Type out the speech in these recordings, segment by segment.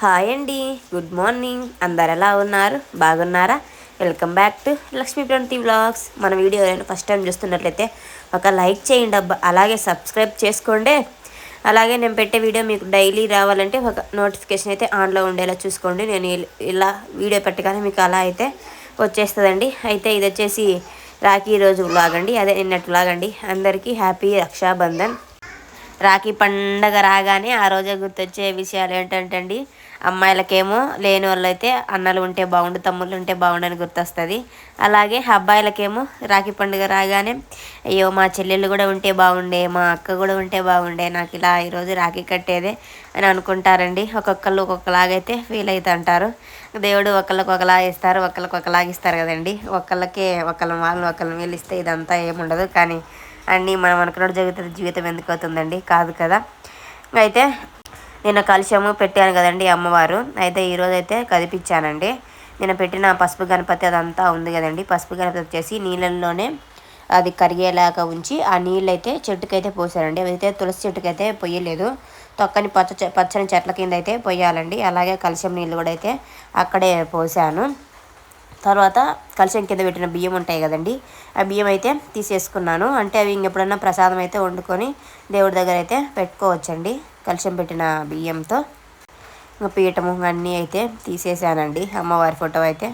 Hi అండి. Good morning. అందరు ఎలా ఉన్నారు? బాగున్నారా? Welcome back to Lakshmi Pranthi vlogs. మన వీడియో ఏదైనా ఫస్ట్ టైం చూస్తున్నట్లయితే ఒక లైక్ చేయండి అబ్బా. అలాగే సబ్స్క్రైబ్ చేసుకోండి. అలాగే నేను పెట్టే వీడియో మీకు డైలీ రావాలంటే ఒక నోటిఫికేషన్ అయితే ఆన్లో ఉండేలా చూసుకోండి. నేను ఇలా వీడియో పెట్టగానే మీకు అలా అయితే వచ్చేస్తుందండి. అయితే ఇది వచ్చేసి రాఖీ రోజు వ్లాగ్ అండి. అదే నిన్నటి వ్లాగ్ అండి. అందరికీ హ్యాపీ రక్షాబంధన్. రాఖీ పండగ రాగానే ఆ రోజే గుర్తొచ్చే విషయాలు ఏంటంటే అండి అమ్మాయిలకేమో లేని వాళ్ళైతే అన్నలు ఉంటే బాగుండు తమ్ముళ్ళు ఉంటే బాగుండని గుర్తొస్తుంది. అలాగే అబ్బాయిలకేమో రాఖీ పండుగ రాగానే అయ్యో మా చెల్లెళ్ళు కూడా ఉంటే బాగుండే మా అక్క కూడా ఉంటే బాగుండే నాకు ఇలా ఈరోజు రాఖీ కట్టేదే అని అనుకుంటారండి. ఒక్కొక్కళ్ళు ఒక్కొక్కలాగైతే ఫీల్ అవుతూ అంటారు దేవుడు ఒకళ్ళకి ఒకలా ఇస్తారు ఒకళ్ళకి ఒకలాగిస్తారు కదండి. ఒకళ్ళకే ఒకళ్ళ వాళ్ళు ఒకళ్ళ వీళ్ళు ఇస్తే ఇదంతా ఏముండదు. కానీ అన్నీ మనం అనుకున్నట్టు జరుగుతుంది జీవితం ఎందుకు అవుతుందండి? కాదు కదా. అయితే నేను కలుషము పెట్టాను కదండి అమ్మవారు. అయితే ఈరోజు అయితే కదిపించానండి. నేను పెట్టిన పసుపు గణపతి అదంతా ఉంది కదండి. పసుపు గణపతి వచ్చేసి నీళ్ళల్లోనే అది కరిగేలాగా ఉంచి ఆ నీళ్ళు అయితే చెట్టుకైతే పోసానండి అయితే తులసి చెట్టుకైతే పొయ్యలేదు తొక్కని పచ్చ పచ్చని చెట్ల కింద అయితే పొయ్యాలండి అలాగే కలుషం నీళ్ళు కూడా అయితే అక్కడే పోసాను. తర్వాత కలిసం కింద పెట్టిన బియ్యం ఉంటాయి కదండి. ఆ బియ్యం అయితే తీసేసుకున్నాను. అంటే అవి ఇంకెప్పుడన్నా ప్రసాదం అయితే వండుకొని దేవుడి దగ్గర అయితే పెట్టుకోవచ్చండి. కలిసం పెట్టిన బియ్యంతో. ఇంకా పీఠము అన్నీ అయితే తీసేసానండి. అమ్మవారి ఫోటో అయితే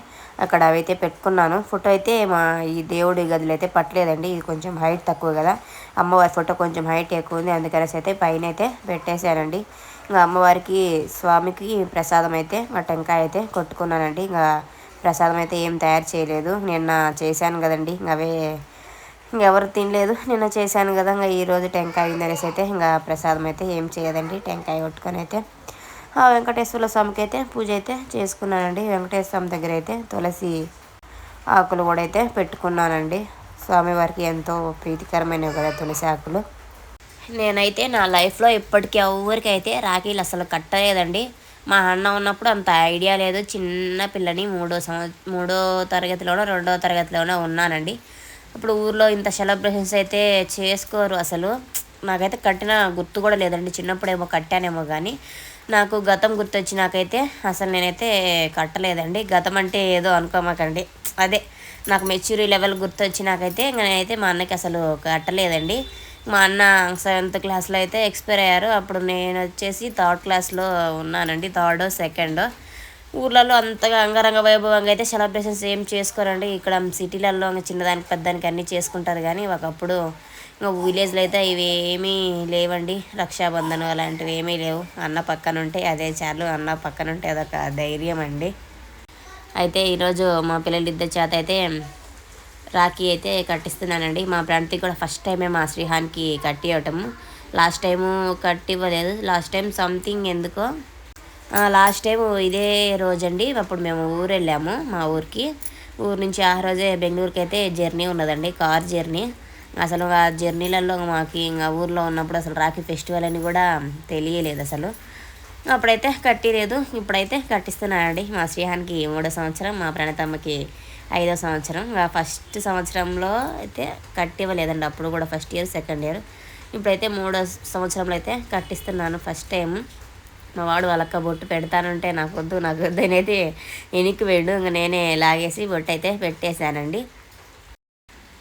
అక్కడ అవైతే పెట్టుకున్నాను. ఫోటో అయితే మా ఈ దేవుడి గదిలో అయితే పట్టలేదండి. ఇది కొంచెం హైట్ తక్కువ కదా. అమ్మవారి ఫోటో కొంచెం హైట్ ఎక్కువ ఉంది. అందుకనేసి అయితే పైన అయితే పెట్టేశానండి ఇంకా అమ్మవారికి స్వామికి ప్రసాదం అయితే మా టెంకాయ అయితే కొట్టుకున్నానండి. ఇంకా ప్రసాదం అయితే ఏం తయారు చేయలేదు. నిన్న చేశాను కదండి. ఇంకా అవే ఇంకెవరు తినలేదు. నిన్న చేశాను కదా. ఇంకా ఈరోజు టెంకాయ అయిందనేసి అయితే ఇంకా ప్రసాదం అయితే ఏం చేయదండి. టెంకాయ కొట్టుకొని అయితే ఆ వెంకటేశ్వర స్వామికి అయితే పూజ అయితే చేసుకున్నానండి. వెంకటేశ్వర స్వామి దగ్గర అయితే తులసి ఆకులు కూడా అయితే పెట్టుకున్నానండి. స్వామివారికి ఎంతో ప్రీతికరమైనవి కదా తులసి ఆకులు. నేనైతే నా లైఫ్లో ఇప్పటికీ ఎవరికైతే రాఖీలు అసలు కట్టలేదండి. మా అన్న ఉన్నప్పుడు అంత ఐడియా లేదు. చిన్న పిల్లని మూడో సంవ మూడో తరగతిలోనో రెండో తరగతిలోనో ఉన్నానండి. అప్పుడు ఊర్లో ఇంత సెలబ్రేషన్స్ అయితే చేసుకోరు అసలు. నాకైతే కట్టిన గుర్తు కూడా లేదండి. చిన్నప్పుడేమో కట్టానేమో కానీ నాకు గతం గుర్తొచ్చి నాకైతే అసలు నేనైతే కట్టలేదండి. గతం అంటే ఏదో అనుకోమాకండి. అదే నాకు మెచ్యూరీ లెవెల్ గుర్తొచ్చి నాకైతే నేనైతే మా అన్నకి అసలు కట్టలేదండి. మా అన్న సెవెంత్ క్లాస్లో అయితే ఎక్స్పైర్ అయ్యారు. అప్పుడు నేను వచ్చేసి థర్డ్ క్లాస్లో ఉన్నానండి. Third second. ఊర్లలో అంతగా అంగరంగ వైభవంగా అయితే సెలబ్రేషన్స్ ఏం చేసుకోరండి. ఇక్కడ సిటీలలో ఇంకా చిన్నదానికి పెద్దదానికి అన్నీ చేసుకుంటారు కానీ ఒకప్పుడు ఇంకా విలేజ్లో అయితే ఇవి ఏమీ లేవండి. రక్షాబంధన్ అలాంటివి ఏమీ లేవు. అన్న పక్కన ఉంటే అదే చాలు. అన్న పక్కన ఉంటే అదొక ధైర్యం అండి. అయితే ఈరోజు మా పిల్లలిద్దరి చేత అయితే రాఖీ అయితే కట్టిస్తున్నానండి. మా ప్రణతి కూడా ఫస్ట్ టైమే మా శ్రీహాన్కి కట్టి ఇవ్వటము. లాస్ట్ టైము కట్టివ్వలేదు లాస్ట్ టైం సంథింగ్ ఎందుకో లాస్ట్ టైం ఇదే రోజండి. అప్పుడు మేము ఊరు వెళ్ళాము మా ఊరికి. ఊరు నుంచి ఆ రోజే బెంగళూరుకి అయితే జర్నీ ఉన్నదండి కార్ జర్నీ. అసలు ఆ జర్నీలలో మాకు ఇంకా ఊర్లో ఉన్నప్పుడు అసలు రాఖీ ఫెస్టివల్ అని కూడా తెలియలేదు అసలు. అప్పుడైతే కట్టిలేదు ఇప్పుడైతే కట్టిస్తున్నానండి. మా శ్రీహాన్కి మూడో సంవత్సరం మా ప్రణతమ్మకి ఐదో సంవత్సరం. ఫస్ట్ సంవత్సరంలో అయితే కట్టివ్వలేదండి. అప్పుడు కూడా ఫస్ట్ ఇయర్ సెకండ్ ఇయర్. ఇప్పుడైతే మూడో సంవత్సరంలో అయితే కట్టిస్తున్నాను ఫస్ట్ టైం. మా వాడు వాళ్ళక్క బొట్టు పెడతానంటే నాకు వద్దు నాకు వద్దు అనేది ఎనికి వేడు. ఇంకా నేనే లాగేసి బొట్టు అయితే పెట్టేశానండి.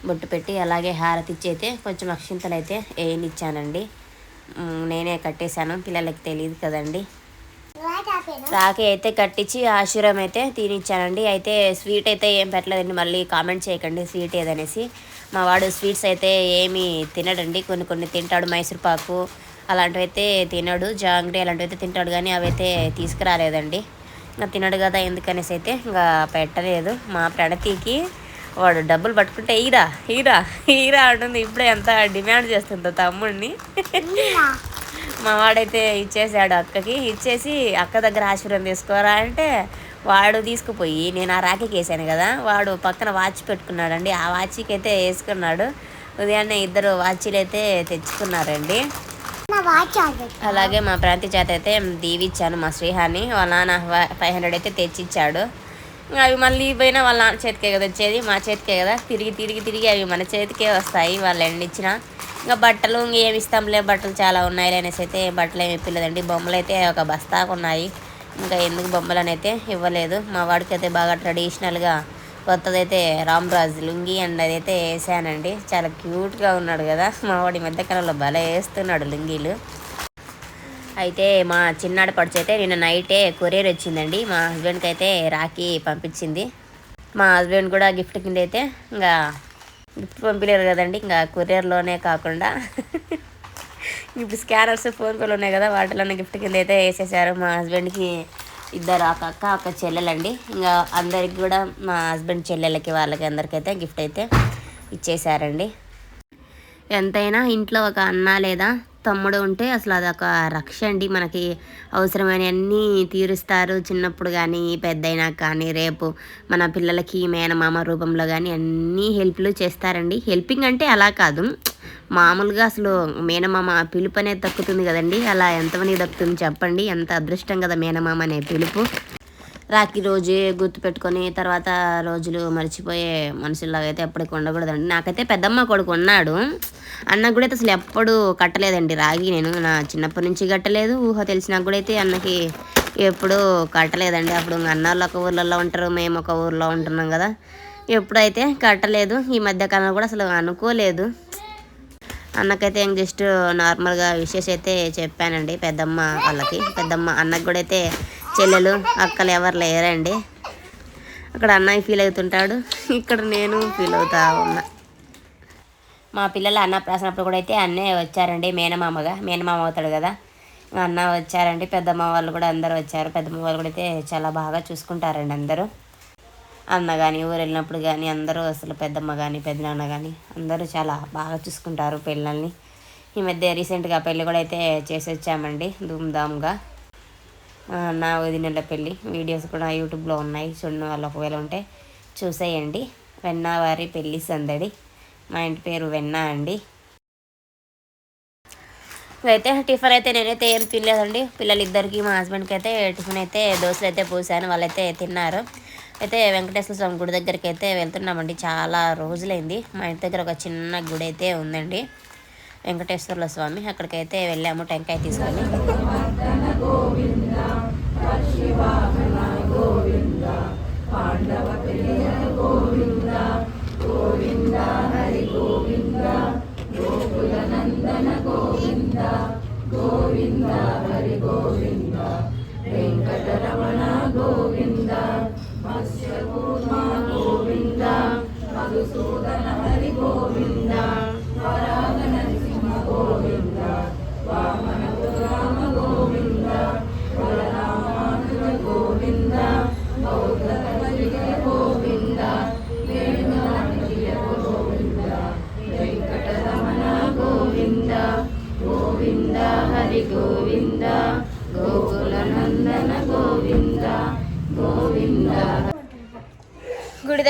బొట్టు పెట్టి అలాగే హారతి ఇచ్చి అయితే కొంచెం అక్షింతలు అయితే వేయనిచ్చానండి నేనే కట్టేశాను. పిల్లలకి తెలియదు కదండి. రాఖీ అయితే కట్టించి ఆశీర్వం అయితే తినిచ్చానండి. అయితే స్వీట్ అయితే ఏం పెట్టలేదండి. మళ్ళీ కామెంట్ చేయకండి స్వీట్ ఏదనేసి. మా వాడు స్వీట్స్ అయితే ఏమి తినడండి. కొన్ని కొన్ని తింటాడు మైసూర్ పాకు అలాంటివి అయితే తినడు. జాంగ్రీ అలాంటివి అయితే తింటాడు కానీ అవైతే తీసుకురాలేదండి. ఇంకా తినడు కదా ఎందుకనేసి అయితే ఇంకా పెట్టలేదు. మా ప్రణతికి వాడు డబ్బులు పట్టుకుంటే ఈరా ఈరా ఈరా అంటుంది. ఇప్పుడే ఎంత డిమాండ్ చేస్తుందో తమ్ముడిని. మా వాడైతే ఇచ్చేసాడు అక్కకి. ఇచ్చేసి అక్క దగ్గర ఆశీర్వాదం తీసుకోరా అంటే వాడు తీసుకుపోయి నేను ఆ రాఖీకి వేసాను కదా వాడు పక్కన వాచ్ పెట్టుకున్నాడండి. ఆ వాచ్కి అయితే వేసుకున్నాడు. ఉదయాన్నే ఇద్దరు వాచీలు అయితే తెచ్చుకున్నారండి. అలాగే మా ప్రాంతి చేత అయితే దీవిచ్చాను మా శ్రీహాని. వాళ్ళ నాన్న ఫైవ్ హండ్రెడ్ అయితే తెచ్చిచ్చాడు. అవి మళ్ళీ పోయినా వాళ్ళ నాన్న చేతికే కదా వచ్చేది మా చేతికే కదా. తిరిగి తిరిగి తిరిగి అవి మన చేతికే వస్తాయి వాళ్ళు ఎండిచ్చిన ఇంకా బట్టలు ఇంక ఏమి ఇస్తాంలే బట్టలు చాలా ఉన్నాయి అనేసి అయితే బట్టలు ఏమి ఇప్పలేదండి. బొమ్మలు అయితే ఒక బస్తాకు ఉన్నాయి ఇంకా ఎందుకు బొమ్మలు అని అయితే ఇవ్వలేదు. మా వాడికి అయితే బాగా ట్రెడిషనల్గా కొత్తదైతే రామ్ లుంగి అండ్ అదైతే వేసానండి. చాలా క్యూట్గా ఉన్నాడు కదా. మా వాడి మధ్యకాలంలో భలే వేస్తున్నాడు లుంగీలు. అయితే మా చిన్నాడు పడుచు అయితే నిన్న నైటే కొరియర్ వచ్చిందండి. మా హస్బెండ్కి అయితే రాఖీ పంపించింది. మా హస్బెండ్ కూడా గిఫ్ట్ కింద అయితే ఇంకా గిఫ్ట్ పంపించారు కదండి. ఇంకా కొరియర్లోనే కాకుండా ఇప్పుడు స్కానర్స్ ఫోన్పేలు ఉన్నాయి కదా వాటిలోనే గిఫ్ట్ కింద అయితే వేసేసారు. మా హస్బెండ్కి ఇద్దరు ఒక అక్క ఒక చెల్లెలండి. ఇంకా అందరికి కూడా మా హస్బెండ్ చెల్లెలకి వాళ్ళకి అందరికైతే గిఫ్ట్ అయితే ఇచ్చేసారండి. ఎంతైనా ఇంట్లో ఒక అన్న లేదా తమ్ముడు ఉంటే అసలు అదొక రక్ష అండి. మనకి అవసరమైన అన్నీ తీరుస్తారు. చిన్నప్పుడు కానీ పెద్దయినా కానీ రేపు మన పిల్లలకి మేనమామ రూపంలో కానీ అన్నీ హెల్ప్లు చేస్తారండి. హెల్పింగ్ అంటే అలా కాదు. మామూలుగా అసలు మేనమామ పిలుపు అనేది దక్కుతుంది కదండి. అలా ఎంతమంది దక్కుతుంది చెప్పండి. ఎంత అదృష్టం కదా మేనమామ అనే పిలుపు. రాఖీ రోజే గుర్తుపెట్టుకొని తర్వాత రోజులు మర్చిపోయే మనుషుల్లాగా అయితే ఎప్పటికి ఉండకూడదండి. నాకైతే పెద్దమ్మ కొడుకు ఉన్నాడు. అన్నకు కూడా అయితే అసలు ఎప్పుడు కట్టలేదండి రాగి నేను నా చిన్నప్పటి నుంచి కట్టలేదు. ఊహ తెలిసినా కూడా అయితే అన్నకి ఎప్పుడు కట్టలేదండి. అప్పుడు మా అన్న వాళ్ళు ఒక ఊర్లలో ఉంటారు మేము ఒక ఊర్లో ఉంటున్నాం కదా. ఎప్పుడైతే కట్టలేదు ఈ మధ్యకాలంలో కూడా అసలు అనుకోలేదు. అన్నకైతే ఇంక జస్ట్ నార్మల్గా విషెస్ అయితే చెప్పానండి పెద్దమ్మ వాళ్ళకి. పెద్దమ్మ అన్నకు కూడా అయితే చెల్లెలు అక్కలు ఎవరు లేరండి. అక్కడ అన్నయ్య ఫీల్ అవుతుంటాడు. ఇక్కడ నేను ఫీల్ అవుతా ఉన్నా. మా పిల్లలు అన్న ప్రాసినప్పుడు కూడా అయితే అన్నే వచ్చారండి మేనమామగా. మేనమామ అవుతాడు కదా. అన్న వచ్చారండి పెద్దమ్మ వాళ్ళు కూడా అందరూ వచ్చారు. పెద్దమ్మ వాళ్ళు కూడా అయితే చాలా బాగా చూసుకుంటారండి అందరూ. అన్న కానీ ఊరు వెళ్ళినప్పుడు కానీ అందరూ అసలు పెద్దమ్మ కానీ పెద్దనాన్న కానీ అందరూ చాలా బాగా చూసుకుంటారు పిల్లల్ని. ఈ మధ్య రీసెంట్గా పెళ్ళి కూడా అయితే చేసి వచ్చామండి ధూమ్ధామ్గా. నా అన్న వదినల పెళ్ళి వీడియోస్ కూడా యూట్యూబ్లో ఉన్నాయి. చూడని వాళ్ళు ఒకవేళ ఉంటే చూసేయండి. వెన్న వారి పెళ్ళి సందడి. మా ఇంటి పేరు వెన్న అండి. అయితే టిఫిన్ అయితే నేనైతే ఏం తినలేదండి. పిల్లలిద్దరికి మా హస్బెండ్కి అయితే టిఫిన్ అయితే దోశలు అయితే పోసాను. వాళ్ళైతే తిన్నారు. అయితే వెంకటేశ్వర స్వామి గుడి దగ్గరికి అయితే వెళ్తున్నామండి. చాలా రోజులైంది. మా ఇంటి దగ్గర ఒక చిన్న గుడి అయితే ఉందండి. వెంకటేశ్వర స్వామి అక్కడికైతే వెళ్ళాము. టెంకాయ తీసుకొని. పాండవ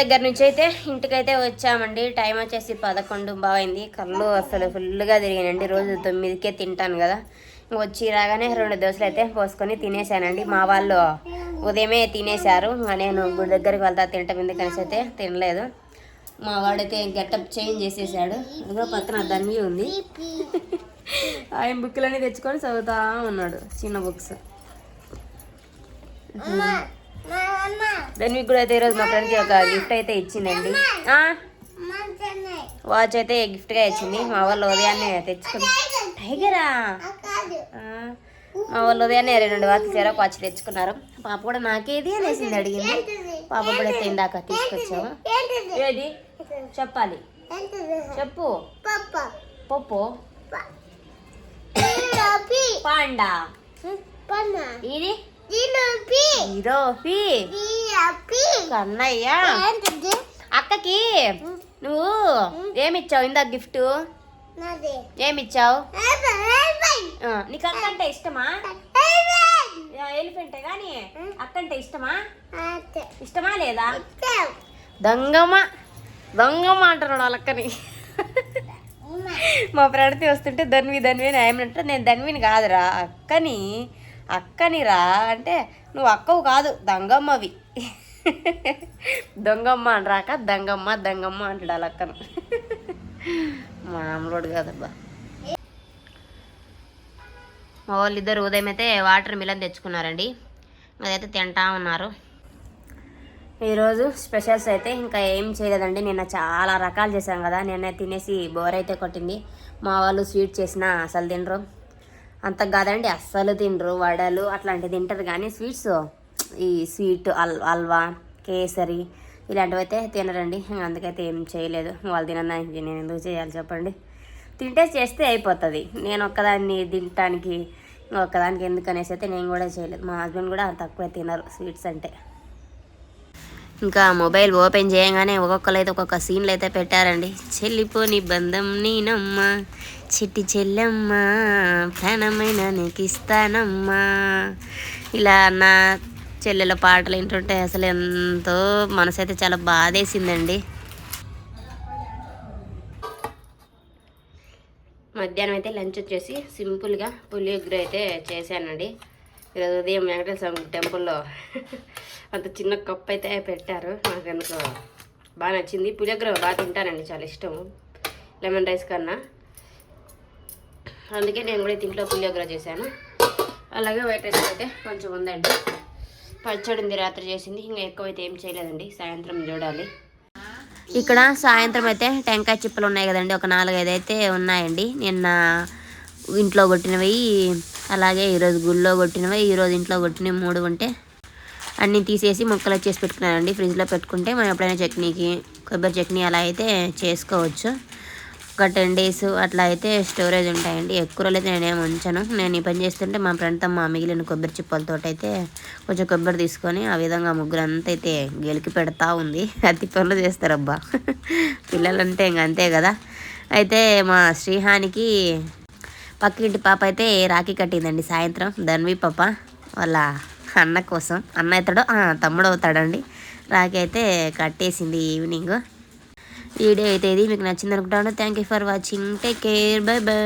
దగ్గర నుంచి అయితే ఇంటికైతే వచ్చామండి. టైం వచ్చేసి పదకొండు బాగైంది కళ్ళు అసలు ఫుల్గా తిరిగానండి రోజు తొమ్మిదికే తింటాను కదా. వచ్చి రాగానే రెండు దోశలు అయితే పోసుకొని తినేసానండి. మా వాళ్ళు ఉదయమే తినేశారు. నేను గుడి దగ్గరికి వెళ్తా తింటాం. ఎందుకనేసి అయితే తినలేదు. మా వాడైతే గెటప్ చేంజ్ చేసేసాడు. ఇదిగో పక్కన ధన్వి ఉంది. ఆయన బుక్లన్నీ తెచ్చుకొని చదువుతా ఉన్నాడు. చిన్న బుక్స్. ధన్విక్ కూడా అయితే ఈరోజు మా ఫ్రెండ్కి ఒక గిఫ్ట్ అయితే ఇచ్చిందండి. వాచ్ అయితే గిఫ్ట్గా ఇచ్చింది? మా వాళ్ళు ఉదయాన్నే తెచ్చుకుని టైగరా? మా వాళ్ళు ఉదయాన్నే రెండు వాచ్లు చెరకు వాచ్ తెచ్చుకున్నారు. పాప కూడా నాకేది అనేసింది అడిగింది. పాప కూడా అయితే ఇందాక తీసుకొచ్చాము ఏది? చెప్పాలి. చెప్పు. పప్పు. పాండా. ఇది? ఇరోఫీ కన్నయ్య. అక్కకి నువ్వు ఏమిచ్చావు ఇందాక గిఫ్ట్? ఏమిచ్చావు? నీకు అక్క అంటే ఇష్టమా ఎలిఫెంటే కానీ అక్క అంటే ఇష్టమా? ఇష్టమా లేదా? దొంగమ్మ. దొంగమ్మ అంటున్నాడు వాళ్ళ అక్కని. మా ఫ్రెండ్తో వస్తుంటే ధన్వి ధన్వి అని ఆయన నేను ధన్విని కాదురా అక్కని అక్కనిరా అంటే నువ్వు అక్కవు కాదు దంగమ్మవి. దొంగమ్మ అని రాక దంగమ్మ దంగమ్మ అంటాడు అలా అక్కను. మామూలుడు కాదబ్బా. మా వాళ్ళు ఇద్దరు ఉదయం అయితే వాటర్ మిలన్ తెచ్చుకున్నారండి. అదైతే తింటా ఉన్నారు. ఈరోజు స్పెషల్స్ అయితే ఇంకా ఏం చేయలేదండి. నిన్న చాలా రకాలు చేశాం కదా. నిన్న తినేసి బోర్ అయితే కొట్టింది. మా వాళ్ళు స్వీట్ చేసినా అసలు తినరు. అంత కాదండి అస్సలు తినరు వడలు అట్లాంటివి తింటారు. కానీ స్వీట్స్ ఈ స్వీట్ అల్ హల్వా కేసరి ఇలాంటివి అయితే తినరండి అందుకైతే ఏం చేయలేదు. వాళ్ళు తినడానికి నేను ఎందుకు చేయాలి చెప్పండి. తింటే చేస్తే అయిపోతుంది. నేను ఒక్కదాన్ని తినటానికి ఒక్కదానికి ఎందుకు అనేసి అయితే నేను కూడా చేయలేదు. మా హస్బెండ్ కూడా తక్కువ తినరు స్వీట్స్ అంటే. ఇంకా మొబైల్ ఓపెన్ చేయగానే ఒక్కొక్కరు అయితే ఒక్కొక్క సీన్లు అయితే పెట్టారండి. చెల్లిపోని బంధం నేనమ్మ చిట్టి చెల్లెమ్మ ప్రాణమైన నీకు ఇస్తానమ్మా ఇలా నా చెల్లెల పాటలు వింటుంటే అసలు ఎంతో మనసు అయితే చాలా బాధేసిందండి. మధ్యాహ్నం అయితే లంచ్ వచ్చేసి సింపుల్గా పులియోగ్ర అయితే చేశానండి. ఈరోజు ఉదయం వెంకటేశ్వర స్వామి టెంపుల్లో అంత చిన్న కప్ అయితే పెట్టారు. నాకు ఎందుకో బాగా నచ్చింది. పులియోగ్ర బాగా తింటానండి చాలా ఇష్టం. లెమన్ రైస్ కన్నా. అందుకే నేను కూడా ఇంట్లో పులియోగ్ర చేశాను. అలాగే వైట్ రైస్ అయితే కొంచెం ఉందండి. పచ్చడి ఉంది రాత్రి చేసింది. ఇంకా ఎక్కువైతే ఏం చేయలేదండి. సాయంత్రం చూడాలి. ఇక్కడ సాయంత్రం అయితే టెంకాయ చిప్పలు ఉన్నాయి కదండి. ఒక నాలుగైదు అయితే ఉన్నాయండి. నిన్న ఇంట్లో కొట్టినవి అలాగే ఈరోజు గుళ్ళో కొట్టినవి ఈరోజు ఇంట్లో కొట్టినవి మూడు ఉంటే అన్నీ తీసేసి ముక్కలు వచ్చేసి పెట్టుకున్నానండి. ఫ్రిడ్జ్లో పెట్టుకుంటే మనం ఎప్పుడైనా చట్నీకి కొబ్బరి చట్నీ అలా అయితే చేసుకోవచ్చు. ఒక టెన్ డేస్ అట్లా అయితే స్టోరేజ్ ఉంటాయండి. ఎక్కువ రోజులు అయితే నేనేం ఉంచాను. నేను ఈ పని చేస్తుంటే మా ఫ్రెండ్తో మా మిగిలిన కొబ్బరి చిప్పలతో అయితే కొంచెం కొబ్బరి తీసుకొని ఆ విధంగా ముగ్గురు అంతా అయితే గెలికి పెడతా ఉంది. అతి పనులు చేస్తారబ్బా. పిల్లలంటే ఇంక అంతే కదా. అయితే మా శ్రీహానికి పక్కింటి పాప అయితే రాఖీ కట్టిందండి? సాయంత్రం. ధన్వి పాప వాళ్ళ అన్న కోసం. అన్న అవుతాడో? తమ్ముడు అవుతాడండి. రాఖీ అయితే కట్టేసింది ఈవినింగ్. వీడియో అయితే ఇది. మీకు నచ్చింది అనుకుంటాను thank you for watching take care bye bye